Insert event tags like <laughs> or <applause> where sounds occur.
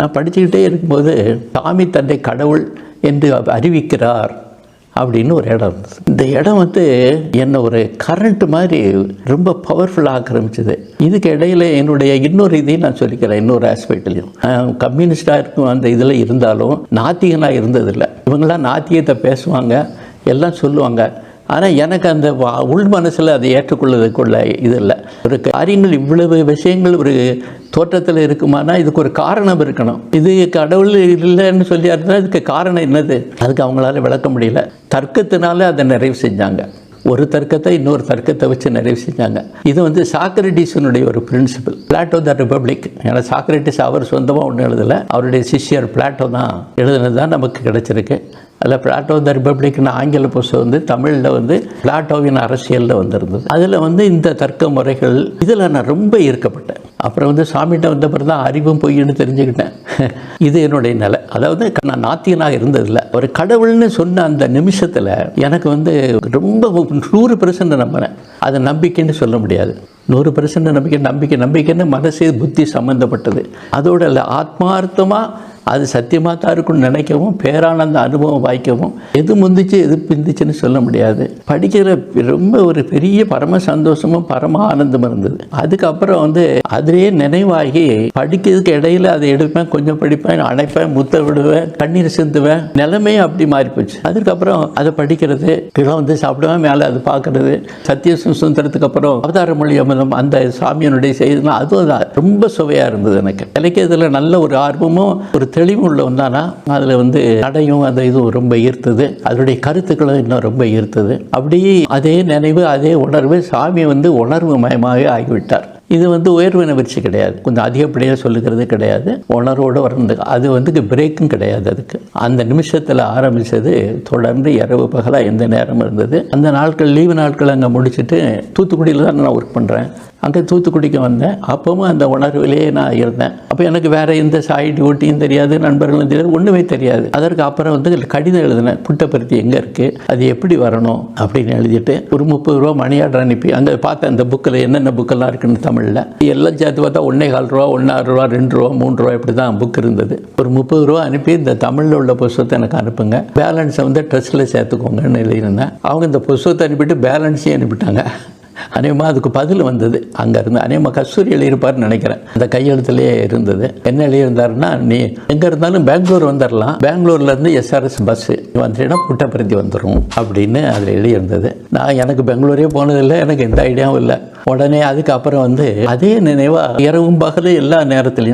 நான் படிச்சுக்கிட்டே இருக்கும்போது சாமி தன்னை கடவுள் என்று அறிவிக்கிறார் அப்படின்னு ஒரு இடம் இருந்தது. இந்த இடம் வந்து என்னை ஒரு கரண்ட் மாதிரி ரொம்ப பவர்ஃபுல்லாக ஆக்கிரமிச்சது. இதுக்கு இடையில என்னுடைய இன்னொரு இதையும் நான் சொல்லிக்கிறேன் இன்னொரு ஆஸ்பெக்ட்லையும் கம்யூனிஸ்டாக இருக்கும் அந்த இதில் இருந்தாலும் நாத்திகனாக இருந்ததில்லை. இவங்களாம் நாத்தியத்தை பேசுவாங்க எல்லாம் சொல்லுவாங்க. ஆனால் எனக்கு அந்த வா- உள் மனசில் அதை ஏற்றுக்கொள்வதற்குள்ள இது இல்லை. ஒரு காரியங்கள் இவ்வளவு விஷயங்கள் ஒரு தோற்றத்தில் இருக்குமானா இதுக்கு ஒரு காரணம் இருக்கணும். இது கடவுள் இல்லைன்னு சொல்லி இருந்தால் இதுக்கு காரணம் என்னது? அதுக்கு அவங்களால விளக்க முடியல. தர்க்கத்தினால அதை நிறைவு செஞ்சாங்க. ஒரு தர்க்கத்தை இன்னொரு தர்க்கத்தை வச்சு நிறைவு செஞ்சாங்க. இது வந்து சாக்ரட்டிஸினுடைய ஒரு பிரின்சிபல் பிளாட்டோ த ரிபப்ளிக் ஏன்னா சாக்ரட்டிஸ் அவர் சொந்தமாக ஒன்றும் எழுதலை. அவருடைய சிஷ்யர் பிளாட்டோ தான் எழுதுனது தான் நமக்கு கிடச்சிருக்கு. அதில் பிளாட்டோ த ரிப்பப்ளிக்னு ஆங்கில புஸ்தகம் வந்து தமிழில் வந்து பிளாட்டோவின் அரசியலில் வந்திருந்தது. அதில் வந்து இந்த தர்க்க முறைகள் இதில் நான் ரொம்ப ஈர்க்கப்பட்டேன். அப்புறம் வந்து சாமிகிட்ட வந்த பிறகு தான் அறிவும் பொய்ன்னு தெரிஞ்சுக்கிட்டேன். <laughs> இது என்னுடைய நிலை. அதாவது நான் நாத்தியனாக இருந்ததில்லை ஒரு கடவுள்னு சொன்ன அந்த நிமிஷத்தில் எனக்கு வந்து ரொம்ப நூறு பெர்சன்ட் நம்பினேன் அது நம்பிக்கைன்னு சொல்ல முடியாது. நூறு பர்சன்ட் நம்பிக்கை நம்பிக்கை நம்பிக்கைன்னு மனசு புத்தி சம்மந்தப்பட்டது அதோட இல்லை ஆத்மார்த்தமாக அது சத்தியமாக தான் இருக்கும்னு நினைக்கவும் பேரானந்த அனுபவம் வாய்க்கவும் எது முந்திச்சு எது பிந்திச்சுன்னு சொல்ல முடியாது. படிக்கிற ரொம்ப ஒரு பெரிய பரம சந்தோஷமும் பரம ஆனந்தம் இருந்தது. அதுக்கப்புறம் வந்து அதிலேயே நினைவாகி படிக்கிறதுக்கு இடையில அதை எடுப்பேன் கொஞ்சம் படிப்பேன் அணைப்பேன் முத்த விடுவேன் கண்ணீர் சிந்துவேன் நிலைமையே அப்படி மாறி போச்சு அதுக்கப்புறம் அதை படிக்கிறது கீழே வந்து சாப்பிடுவேன் மேலே அது பார்க்கறது சத்திய சுதந்திரத்துக்கு அப்புறம் அவதார மொழி அந்த சாமியனுடைய செய்திலாம் அதுவும் தான் ரொம்ப சுவையாக இருந்தது எனக்கு. எனக்கு இதில் நல்ல ஒரு ஆர்வமும் ஒரு தெளிவும் உள்ளவன் தானா அதில் வந்து நடையும் அந்த இதுவும் ரொம்ப ஈர்த்தது. அதனுடைய கருத்துக்களும் இன்னும் ரொம்ப ஈர்த்தது. அப்படியே அதே நினைவு அதே உணர்வு சாமி வந்து உணர்வு மயமாக ஆகிவிட்டார். இது வந்து உயர்வு நிகழ்ச்சி கிடையாது. கொஞ்சம் அதிகப்படியாக சொல்லுகிறது கிடையாது. உணர்வோடு வர்றது அது வந்து பிரேக்கும் கிடையாது அதுக்கு. அந்த நிமிஷத்தில் ஆரம்பித்தது தொடர்ந்து இரவு பகலாக எந்த நேரமும் இருந்தது. அந்த நாட்கள் லீவு நாட்கள் அங்கே முடிச்சுட்டு தூத்துக்குடியில் தான் நான் ஒர்க் பண்ணுறேன் அங்கே தூத்துக்குடிக்கு வந்தேன். அப்பவும் அந்த உணர்விலேயே நான் இருந்தேன். அப்போ எனக்கு வேறு எந்த சாய் டியூட்டியும் தெரியாது நண்பர்களும் தெரியாது ஒன்றுமே தெரியாது. அதற்கு அப்புறம் வந்து கடிதம் எழுதினேன். புட்டப்பருத்தி எங்கே இருக்குது அது எப்படி வரணும்? அப்படின்னு எழுதிட்டு ஒரு முப்பது ரூபா மணி ஆர்டர் அனுப்பி அங்கே பார்த்தேன் அந்த புக்கில் என்னென்ன புக்கெல்லாம் இருக்குன்னு தமிழில். எல்லாம் சேர்த்து பார்த்தா ஒன்றே கால் ரூபா ஒன்றாறு ரூபா ரெண்டு ரூபா மூணு ரூபா இப்படி தான் புக் இருந்தது. ஒரு முப்பது ரூபா அனுப்பி இந்த தமிழில் உள்ள புஸ்தகத்தை எனக்கு அனுப்புங்க. பேலன்ஸை வந்து ட்ரெஸ்ஸில் சேர்த்துக்கோங்கன்னு எழுதியிருந்தேன். அவங்க இந்த புஸ்தகத்தை அனுப்பிட்டு பேலன்ஸையும் அனுப்பிட்டாங்க. அநேகமாக அதுக்கு பதில் வந்தது. அங்கே இருந்து அநேகமாக கஸ்தூரி எழுதியிருப்பார்னு நினைக்கிறேன். அந்த கையெழுத்துலேயே இருந்தது. என்ன எழுதியிருந்தாருன்னா நீ எங்கே இருந்தாலும் பெங்களூர் வந்துடலாம் பெங்களூர்லேருந்து எஸ்ஆர்எஸ் பஸ்ஸு வந்துட்டா புட்டப்பிரதி வந்துடும் அப்படின்னு அதில் எழுதியிருந்தது. நான் எனக்கு பெங்களூரே போனதில்லை. எனக்கு எந்த ஐடியாவும் இல்லை. உடனே அதுக்கப்புறம் வந்து அதே நினைவாக இரவும் பகலும் எல்லா நேரத்துலையும்